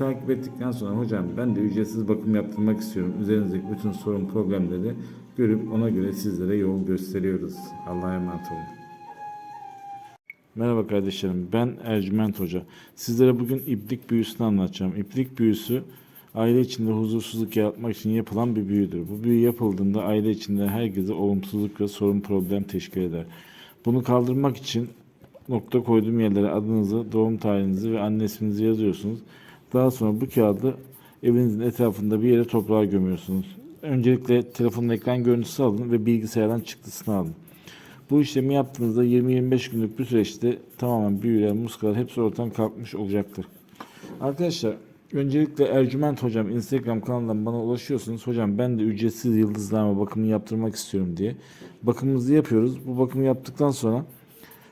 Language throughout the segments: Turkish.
Takip ettikten sonra hocam ben de ücretsiz bakım yaptırmak istiyorum. Üzerinizdeki bütün sorun problemleri görüp ona göre sizlere yol gösteriyoruz. Allah'a emanet olun. Merhaba kardeşlerim ben Ercüment Hoca. Sizlere bugün iplik büyüsünü anlatacağım. İplik büyüsü aile içinde huzursuzluk yaratmak için yapılan bir büyüdür. Bu büyü yapıldığında aile içinde herkese olumsuzluk ve sorun problem teşkil eder. Bunu kaldırmak için nokta koyduğum yerlere adınızı, doğum tarihinizi ve anne isminizi yazıyorsunuz. Daha sonra bu kağıdı evinizin etrafında bir yere toprağa gömüyorsunuz. Öncelikle telefonun ekran görüntüsü alın ve bilgisayardan çıktısını alın. Bu işlemi yaptığınızda 20-25 günlük bir süreçte tamamen büyüler, muskalar hepsi ortadan kalkmış olacaktır. Arkadaşlar öncelikle Ercüment Hocam Instagram kanalından bana ulaşıyorsunuz. Hocam ben de ücretsiz yıldızlama bakımını yaptırmak istiyorum diye. Bakımımızı yapıyoruz. Bu bakımı yaptıktan sonra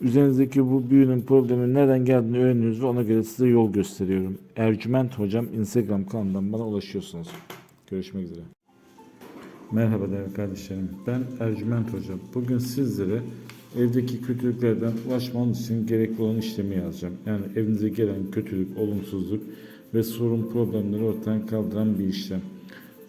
üzerinizdeki bu büyünün problemin nereden geldiğini öğreniyoruz ve ona göre size yol gösteriyorum. Ercüment Hocam Instagram kanalından bana ulaşıyorsunuz. Görüşmek üzere. Merhaba değerli kardeşlerim. Ben Ercüment Hoca. Bugün sizlere evdeki kötülüklerden ulaşmanız için gerekli olan işlemi yazacağım. Yani evinize gelen kötülük, olumsuzluk ve sorun problemleri ortadan kaldıran bir işlem.